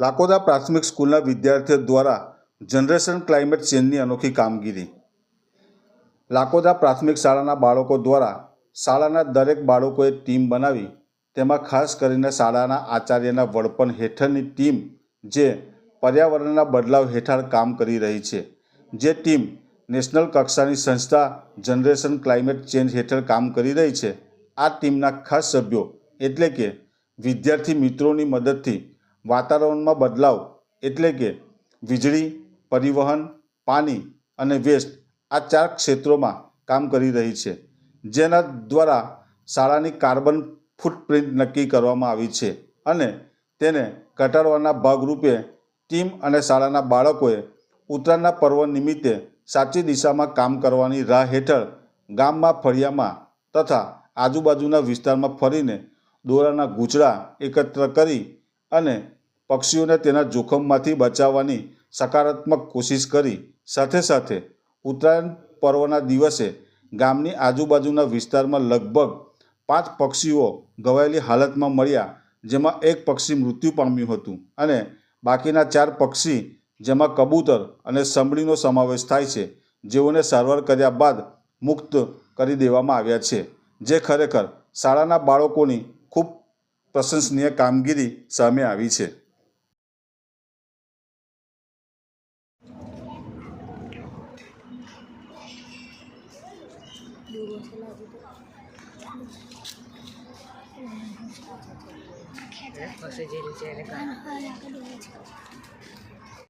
લાકોદા પ્રાથમિક સ્કૂલના વિદ્યાર્થીઓ દ્વારા જનરેશન ક્લાઇમેટ ચેન્જની અનોખી કામગીરી. લાકોદા પ્રાથમિક શાળાના બાળકો દ્વારા શાળાના દરેક બાળકોએ ટીમ બનાવી, તેમાં ખાસ કરીને શાળાના આચાર્યના વડપણ હેઠળની ટીમ જે પર્યાવરણના બદલાવ હેઠળ કામ કરી રહી છે, જે ટીમ નેશનલ કક્ષાની સંસ્થા જનરેશન ક્લાઇમેટ ચેન્જ હેઠળ કામ કરી રહી છે. આ ટીમના ખાસ સભ્યો એટલે કે વિદ્યાર્થી મિત્રોની મદદથી વાતાવરણમાં બદલાવ એટલે કે વીજળી, પરિવહન, પાણી અને વેસ્ટ આ ચાર ક્ષેત્રોમાં કામ કરી રહી છે. જેના દ્વારા શાળાની કાર્બન ફૂટપ્રિન્ટ નક્કી કરવામાં આવી છે અને તેને ઘટાડવાના ભાગરૂપે ટીમ અને શાળાના બાળકોએ ઉત્તરાયણના પર્વ નિમિત્તે સાચી દિશામાં કામ કરવાની રાહ હેઠળ ગામમાં ફળિયામાં તથા આજુબાજુના વિસ્તારમાં ફરીને દોરાના ગૂંચળા એકત્ર કરી અને પક્ષીઓને તેના જોખમમાંથી બચાવવાની સકારાત્મક કોશિશ કરી. સાથે સાથે ઉત્તરાયણ પર્વના દિવસે ગામની આજુબાજુના વિસ્તારમાં લગભગ પાંચ પક્ષીઓ ઘવાયેલી હાલતમાં મળ્યા, જેમાં એક પક્ષી મૃત્યુ પામ્યું હતું અને બાકીના ચાર પક્ષી, જેમાં કબૂતર અને સંભળીનો સમાવેશ થાય છે, જેઓને સારવાર કર્યા બાદ મુક્ત કરી દેવામાં આવ્યા છે. જે ખરેખર શાળાના બાળકોની ખૂબ પ્રશંસનીય કામગીરી સામે આવી છે. પક્ષી જે રીતે